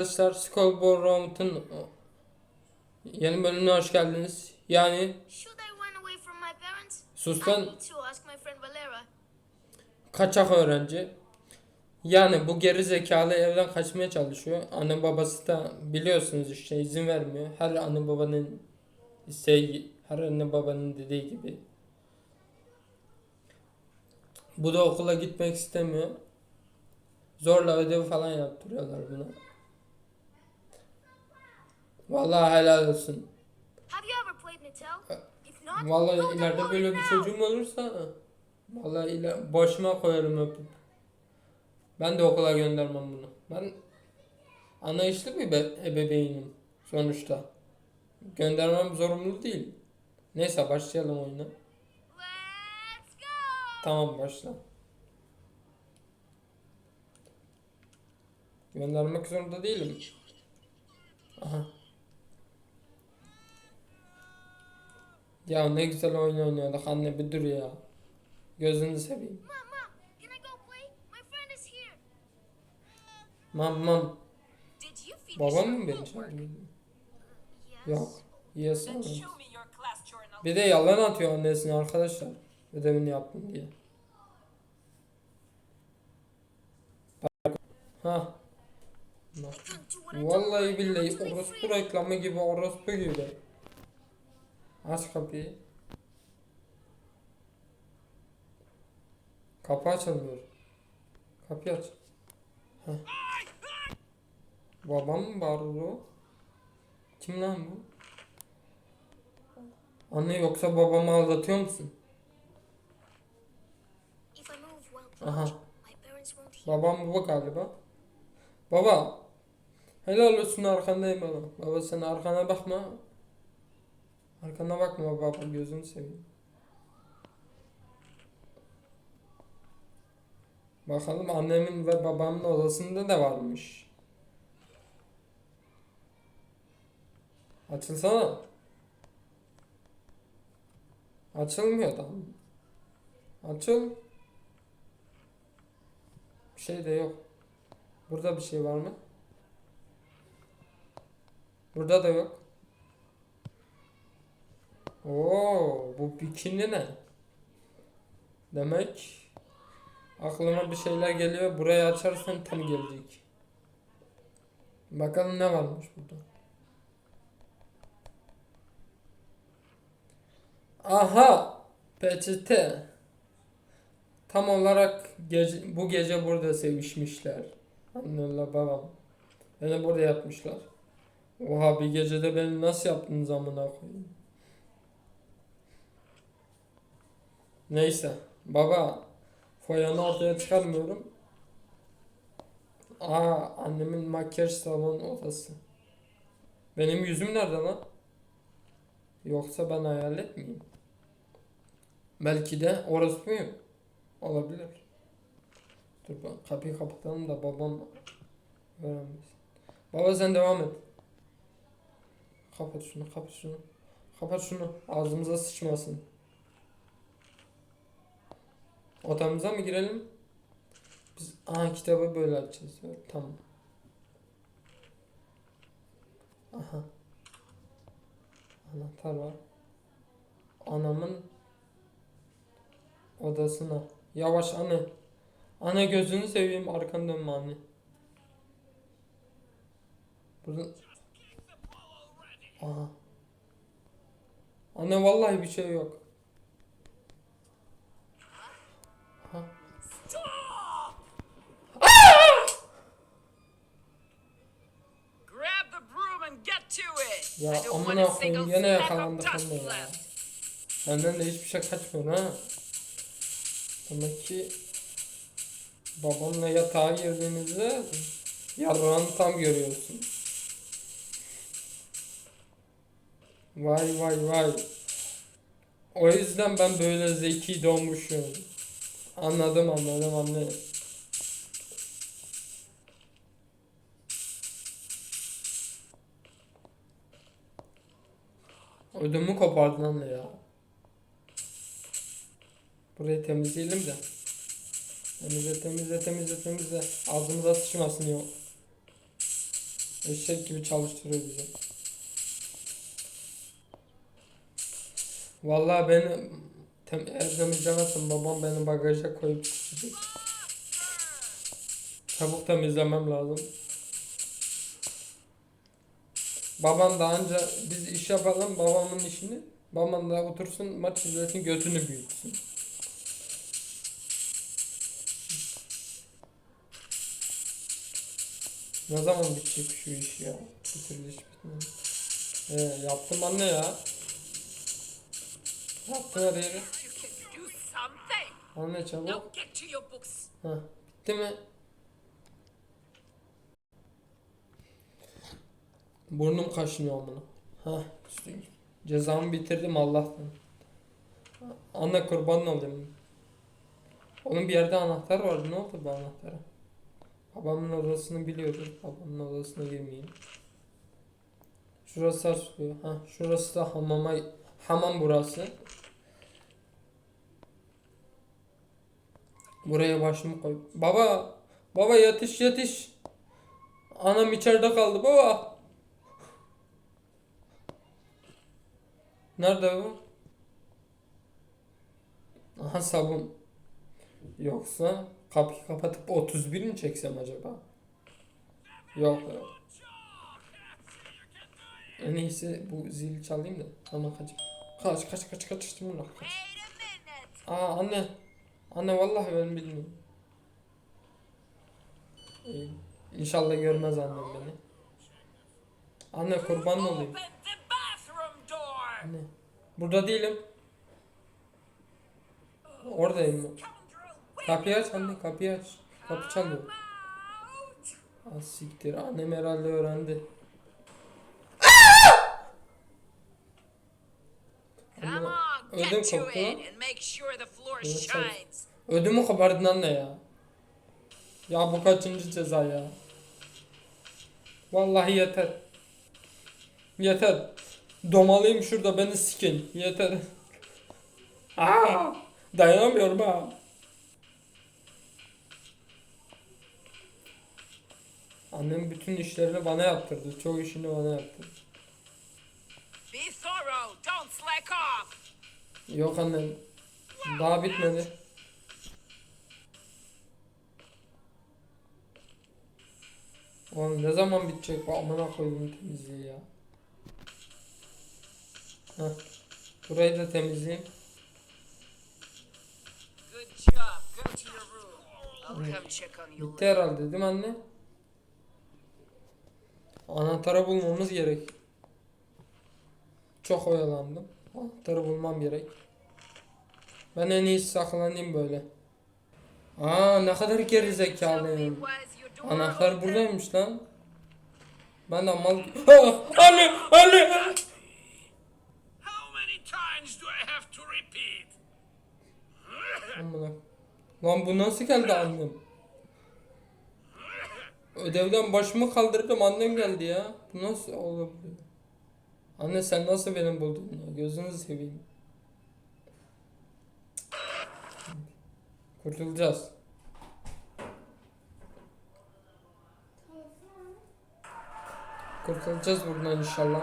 Arkadaşlar Skullboy Round'un yeni bölümüne hoş geldiniz. Yani Should I run away from my parents? sus I lan need to ask my friend Valera. kaçak öğrenci. Yani bu geri zekalı evden kaçmaya çalışıyor. Anne babası da biliyorsunuz işte izin vermiyor. Her anne babanın isteği, her anne babanın dediği gibi. Bu da okula gitmek istemiyor. Zorla ödev falan yaptırıyorlar buna. Vallahi helal olsun. Not, Vallahi ileride böyle bir çocuğum olursa vallahi iler başıma koyarım öpüp. Ben de okula göndermem bunu. Ben anlayışlı bir be- ebeveynim sonuçta. Göndermem zorunlu değil. Neyse başlayalım oyuna. Tamam başla. Göndermek zorunda değilim. Aha. Ya ne güzel oyun oynuyorduk anne bir dur ya. Gözünü seveyim. Mam mam. Babam mı beni? Yes. Yok. Yes. Bir de yalan atıyor annesine arkadaşlar. Ödevini yaptım diye. Ha. Vallahi billahi orospu reklamı gibi orospu gibi. Aç kapıyı. Kapı açılmıyor. Kapıyı aç. Heh. Babam mı bağırdı o? Kim lan bu? Anne yoksa babamı aldatıyor musun? Aha. Babam bu galiba. Baba. Helal olsun arkandayım baba. Baba sen arkana bakma. Arkana bakma baba gözünü seveyim. Bakalım annemin ve babamın odasında da varmış. Açılsana. Açılmıyor da. Açıl. Bir şey de yok. Burada bir şey var mı? Burada da yok. Oo, bu bikini ne? Demek aklıma bir şeyler geliyor. Burayı açarsan tam gelecek. Bakalım ne varmış burada. Aha! Peçete. Tam olarak gece, bu gece burada sevişmişler. Annemle babam. Beni burada yapmışlar. Oha bir gecede beni nasıl yaptınız amına koyayım. Neyse. Baba. Foyanı ortaya çıkarmıyorum. Aa annemin makyaj salon odası. Benim yüzüm nerede lan? Yoksa ben hayalet miyim? Belki de orası muyum? Olabilir. Dur ben kapıyı kapatalım da babam öğrenmesin. Baba sen devam et. Kapat şunu, kapat şunu. Kapat şunu. Ağzımıza sıçmasın. Odamıza mı girelim? Biz aha kitabı böyle açacağız. Tamam. Aha. Anahtar var. Anamın odasına. Yavaş anne. Anne gözünü seveyim arkanı dönme anne. Burada... Aha. Anne vallahi bir şey yok. Ya amına koyayım yakalandık dust anne ya. Benden de hiçbir şey kaçmıyor ha. Demek ki babamla yatağa girdiğinizde yarrağını tam görüyorsun. Vay vay vay. O yüzden ben böyle zeki doğmuşum. Anladım anladım anne. Ödümü kopardın anne ya. Burayı temizleyelim de. Temizle temizle temizle temizle. Ağzımıza sıçmasın yok. Eşek gibi çalıştırıyor bizi. Vallahi beni tem temizlemezsem babam beni bagaja koyup gidecek. Çabuk temizlemem lazım. Babam da anca biz iş yapalım babamın işini. Babam da otursun maç izlesin gözünü büyütsün. Ne zaman bitecek şu iş ya? Bir türlü iş. Ee, yaptım anne ya. Yaptım her yeri. Anne çabuk. Heh, bitti mi? Burnum kaşınıyor amına. Hah, cezamı bitirdim Allah'tan. Anne kurban olayım. Onun bir yerde anahtar vardı. Ne oldu bu anahtara? Babamın odasını biliyordur. Babamın odasına girmeyeyim. Şurası açılıyor. Ha, şurası da hamama hamam burası. Buraya başımı koy. Baba, baba yatış yatış. Anam içeride kaldı baba. Nerede bu? Aha sabun. Yoksa kapıyı kapatıp 31 mi çeksem acaba? Yok. En iyisi bu zil çalayım da. Ama kaç. Kaç kaç kaç kaç kaç bunu kaç. Aa anne. Anne vallahi ben bilmiyorum. İyi. İnşallah görmez annem beni. Anne kurban olayım. Anne. Burada değilim. Oradayım. Kapıyı aç anne kapıyı aç. Kapı çalıyor. Az siktir. Annem herhalde öğrendi. Anne, ödüm koptu. shines. Ödümü kopardın anne ya. Ya bu kaçıncı ceza ya? Vallahi yeter. Yeter. Domalıyım şurada beni sikin. Yeter. Aa, dayanamıyorum ha. Annem bütün işlerini bana yaptırdı. Çoğu işini bana yaptırdı. Be thorough. Don't slack off. Yok annem. Daha bitmedi. Oğlum ne zaman bitecek bu amına koyduğum temizliği ya. Heh. Burayı da temizleyeyim. Bitti herhalde değil mi anne? Anahtarı bulmamız gerek. Çok oyalandım. Anahtarı bulmam gerek. Ben en iyisi saklanayım böyle. Aa ne kadar geri Tell me, zekalıyım. was your door Anahtar buradaymış lan. Ben de mal... Anne! Anne! Amına. Lan bu nasıl geldi annem? Ödevden başımı kaldırdım annem geldi ya. Bu nasıl olabilir? Anne sen nasıl benim buldun ya? Gözünü seveyim. Kurtulacağız. Kurtulacağız buradan inşallah.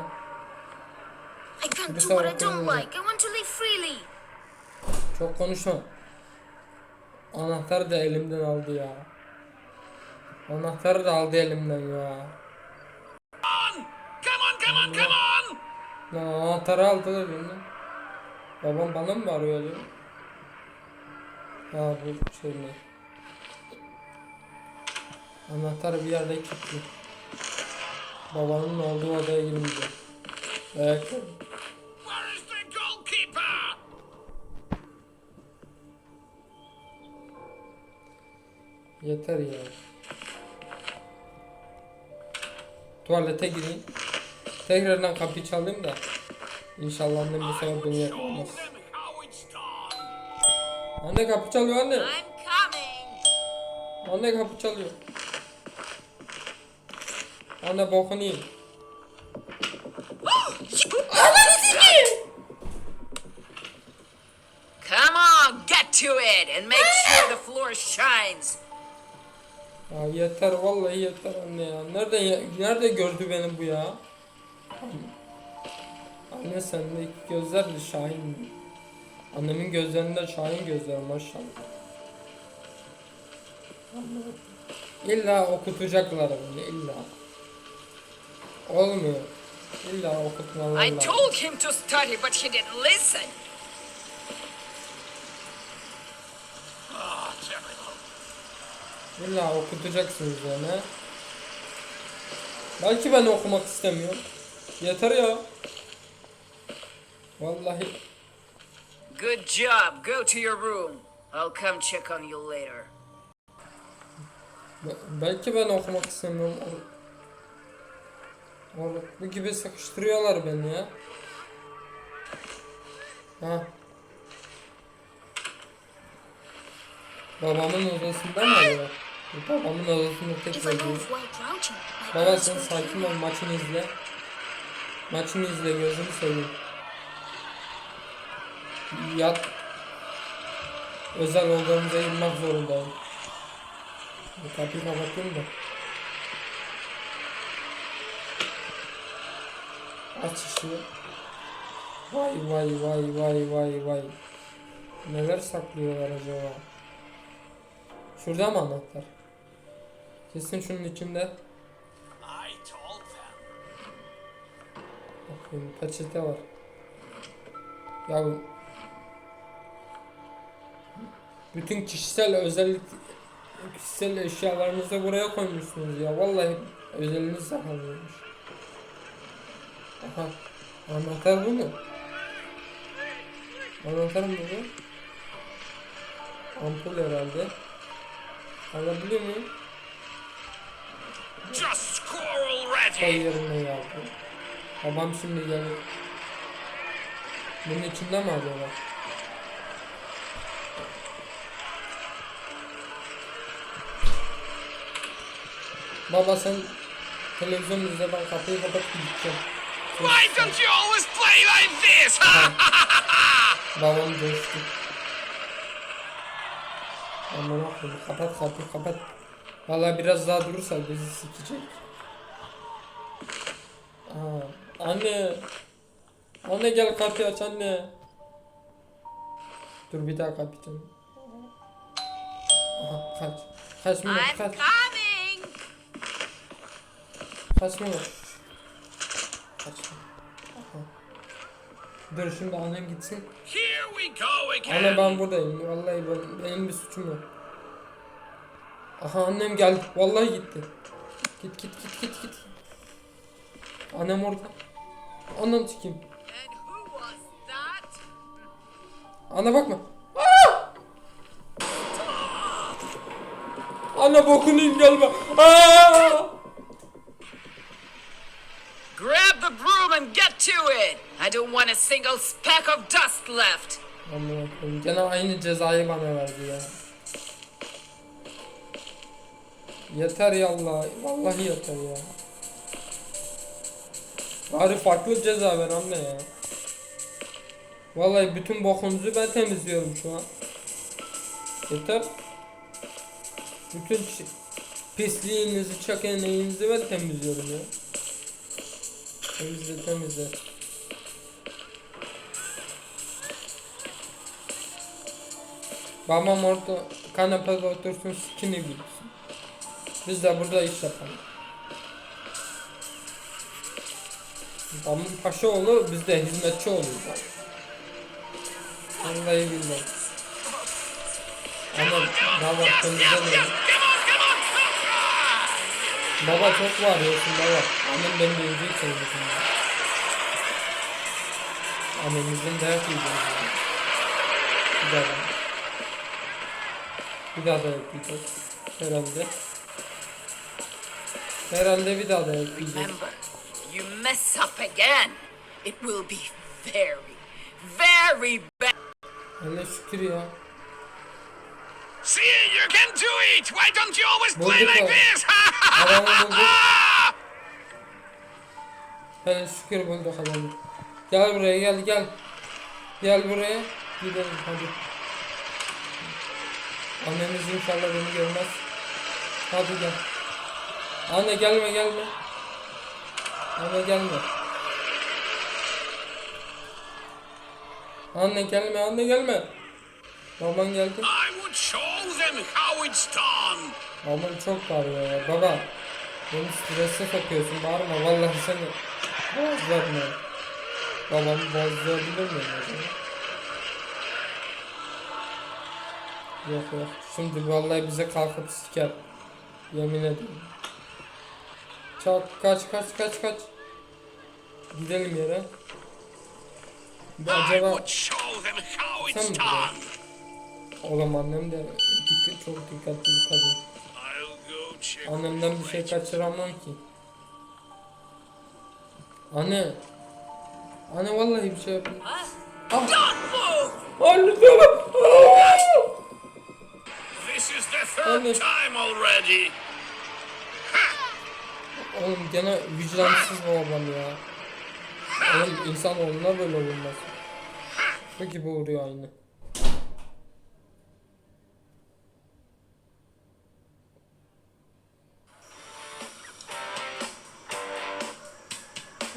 I can't do what I don't like. I want to live freely. Çok konuşma. Anahtarı da elimden aldı ya. Anahtarı da aldı elimden ya. Come on, come on, come on! Lan anahtarı aldı da elimden. Babam bana mı arıyor diyor. Ha bu şey ne? Anahtar bir yerde kilitli. Babanın olduğu odaya girmeyeceğim. Evet. Yeter ya. Tuvalete gireyim. Tekrardan kapıyı çalayım da. İnşallah annem bu sefer it's done. Anne kapı çalıyor anne. Anne kapı çalıyor. Anne bokunu yiyin. Come on, get to it and make sure the floor shines. Ya yeter vallahi yeter anne ya. Nerede ya- nerede gördü beni bu ya? Anne sendeki gözler de Şahin. Annemin gözlerinde Şahin gözler maşallah. İlla okutacaklar beni illa. Olmuyor. İlla okutmalar I told him to study, but he didn't listen. Oh, terrible. İlla okutacaksınız yani. Belki ben okumak istemiyorum. Yeter ya. Vallahi Good job. Go to your room. I'll come check on you later. be- belki ben okumak istemiyorum. Or- or- bu gibi sıkıştırıyorlar beni ya. Ha. Babamın odasında mı acaba? Babamın odasında If tekrar I go diyor. while crouching, my Baba parents sen will kill sakin ol maçını izle. Maçını izle gözünü seveyim. Yat. Özel odamıza girmek zorundayım. Kapıyı kapatayım da. Aç ışığı. Vay vay vay vay vay vay. Neler saklıyorlar acaba? Şurada mı anahtar? Kesin şunun içinde. Bakayım peçete var. Ya bu- bütün kişisel özellik kişisel eşyalarınızı buraya koymuşsunuz ya. Vallahi özeliniz saklanıyormuş. Aha. Anahtar bu mu? Anahtar mı bu? Ampul herhalde. Alabiliyor muyum? Just score already. yerine yazdı. Babam şimdi gelir. Bunun içinde mi acaba? Baba sen televizyon izle ben kapıyı kapatıp gideceğim. Why don't you always play like this? Babam coştu. Aman akıllı kapat kapıyı kapat. Valla biraz daha durursa bizi sikecek. Aa, anne. Anne gel kapıyı aç anne. Dur bir daha kapayacağım. Aha kaç. Kaç I'm kaç. coming. Kaç minut. Kaç. Aha. Dur şimdi annem gitsin. Anne ben buradayım. Vallahi ben, benim bir suçum yok. Aha annem geldi. Vallahi gitti. Git git git git git. Annem orada. Anam çıkayım. Anne bakma. Aa! Anne bokunu yiyeyim, gelme. Aa! Grab the broom and get to it. I don't want a single speck of dust left. Koyayım. Gene aynı cezayı bana verdi ya. Yeter ya Allah. Vallahi yeter ya. Bari farklı ceza ver anne ya. Vallahi bütün bokunuzu ben temizliyorum şu an. Yeter. Bütün pisliğinizi, çökeneğinizi ben temizliyorum ya. Temizle temizle. Babam orada kanepede otursun sikini bilsin. Biz de burada iş yapalım. Babam paşa oğlu biz de hizmetçi oluruz. Vallahi billahi. Ama baba temizlemiyor. Baba çok var diyorsun baba. Annem beni dövecek sanıyorsun. Annemizden dayak yiyeceğiz. Bir daha. Bir daha da yapacağız. Herhalde. Herhalde bir daha da. Remember, you mess up again, it will be very, very bad. Hele şükür ya. See, you can do it. Why don't you always play Bulduk like this? Adamı bulduk. Hele şükür bulduk adamı. Gel buraya gel gel. Gel buraya. Gidelim hadi. Annemiz inşallah beni görmez. Hadi gel. Anne gelme gelme. Anne gelme. Anne gelme anne gelme. Baban geldi. I would show them how it's done. Babam çok bağırıyor ya. Baba. Beni strese sokuyorsun. Bağırma. Vallahi seni boğazlarım ya. Babamı boğazlayabilir miyim acaba? Yok yok. Şimdi vallahi bize kalkıp siker. Yemin ederim. Çak kaç kaç kaç kaç. Gidelim yere. Bir acaba Sen mi oğlum annem de dikkat, çok dikkatli bir kadın. Annemden bir şey kaçıramam ki. Anne. Anne vallahi bir şey yapayım. Don't move! Anne tamam. This is the third Anne. Oğlum gene vicdansız bu babam ya. Oğlum insan onunla böyle olmaz. Bu gibi vuruyor aynı.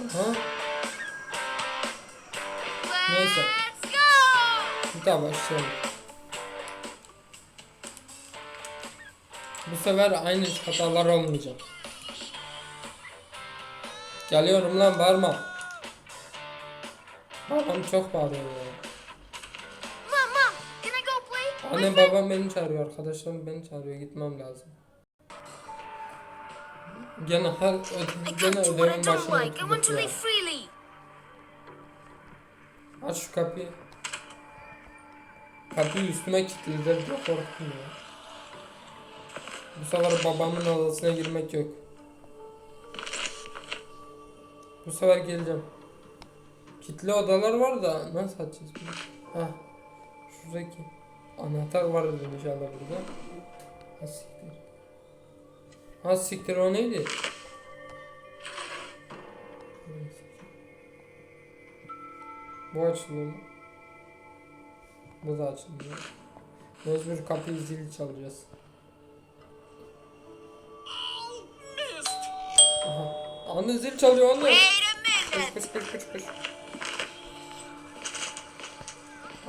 Aha. Neyse. Bir daha başlayalım. Bu sefer aynı hatalar olmayacak. Geliyorum lan bağırma. Babam çok bağırıyor ya. Mom, can I go play? Annem babam beni çağırıyor, arkadaşlarım beni çağırıyor. Gitmem lazım. Gene her gene don't başına oturduk ya. Aç şu kapıyı. Kapıyı üstüme kilitlediler diye korktum ya. Bu sefer babamın odasına girmek yok. Bu sefer geleceğim. Kitli odalar var da nasıl açacağız bunu? Ha. Şuradaki anahtar var inşallah burada. Ha siktir. Ha siktir o neydi? Bu açılıyor? Bu da açılmıyor. Mecbur kapıyı zil çalacağız. Aha. Anne zil çalıyor anne. Wait a minute. koş koş.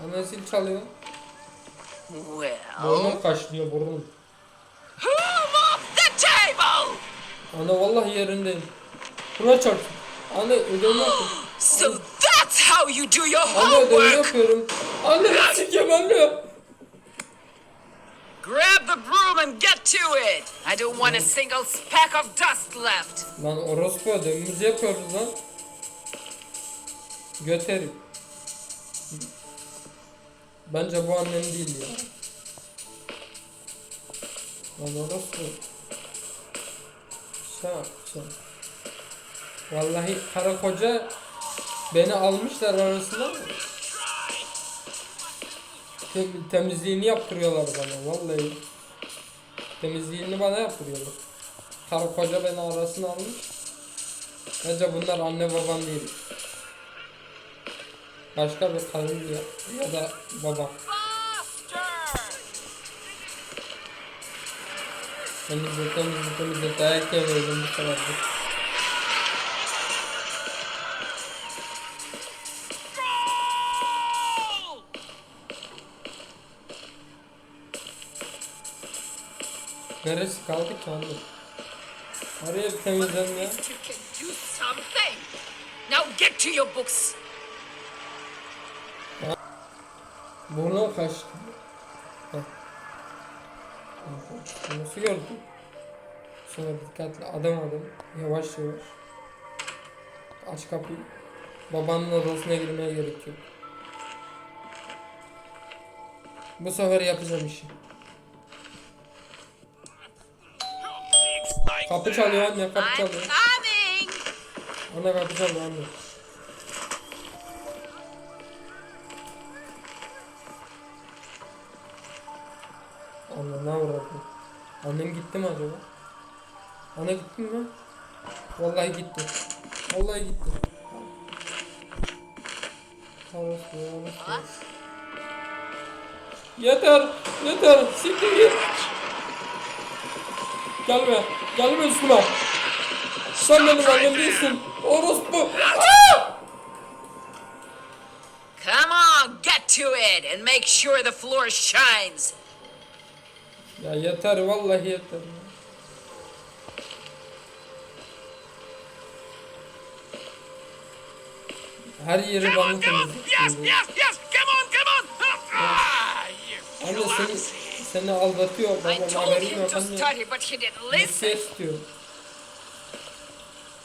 Anne zil çalıyor. Well, Burnum kaşlıyor burnum. move off the table! Anne vallahi yerindeyim. Buna çarptım. Anne ödevimi yapıyorum. So that's how you do your Anne ödevimi homework! yapıyorum. Anne sikeyim anne. Grab the broom and get to it! I don't want a single speck of dust left. Lan orospu ödevimizi yapıyoruz lan. Göt herif. Bence bu annem değil ya. Lan orospu. Şak şak. Vallahi karı koca beni almışlar arasında. Tem- temizliğini yaptırıyorlar bana vallahi. Temizliğini bana yaptırıyorlar. Karı koca beni arasına almış. Bence bunlar anne babam değil. Başka bir karı ya, ya da baba. Temizle temizle temizle dayak yemeyelim bu sefer Neresi kaldı ki anne? Araya bir something! Now get to your books! Burnum kaçtı. Nasıl gördün? Sonra dikkatli adım adım yavaş yavaş. Aç kapıyı. Babanın odasına girmeye gerek yok. Bu sefer yapacağım işi. Kapı çalıyor anne kapı çalıyor. Anne kapı çalıyor anne. Anne ne uğradı? Annem gitti mi acaba? Anne gitti mi? Vallahi gitti. Vallahi gitti. Orası, orası. Yeter! Yeter! Siktir git! Gelme. Gelme üstüme. Sen benim annem değilsin. Orospu. Aa! Come on, get to it and make sure the floor shines. Ya yeter vallahi yeter. Her yeri bana on. Yes, yes, yes. Come on, come on. Ah, you seni. Seni aldatıyor. I Babam told haberin him yok to anne. study, but he didn't Yes listen. yes diyor.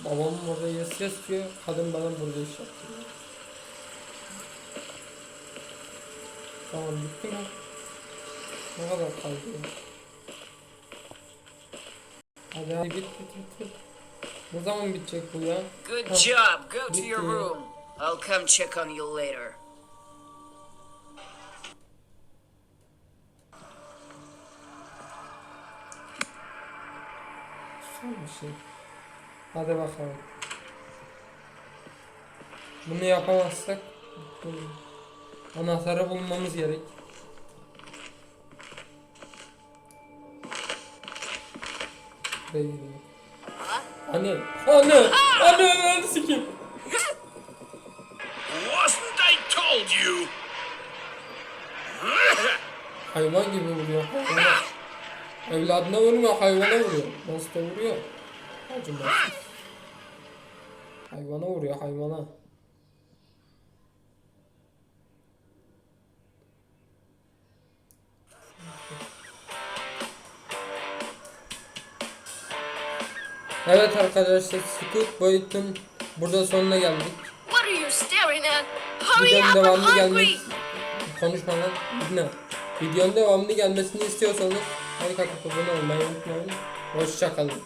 Babam orada yes yes diyor. Kadın bana burada iş yaptırıyor. Tamam bitti mi? Ne kadar kaldı ya? Hadi hadi bit bit bit bit. Ne zaman bitecek bu ya? Good job. Go to your room. I'll come check on you later. Şey. Hadi bakalım. Bunu yapamazsak anahtarı bulmamız gerek. Buraya gidiyor. Anne, anne, anne, anne sikeyim. Wasn't I told you? Hayvan gibi vuruyor. Hayvana. Evladına vurmuyor, hayvana vuruyor. Nasıl da vuruyor? Acımasız. Hayvana vuruyor, hayvana. Evet arkadaşlar, Scoot Boyut'un burada sonuna geldik. Videonun devamlı gelmesi... Konuşma lan, dinle. Videonun devamlı gelmesini istiyorsanız like atıp abone olmayı unutmayın. Hoşçakalın.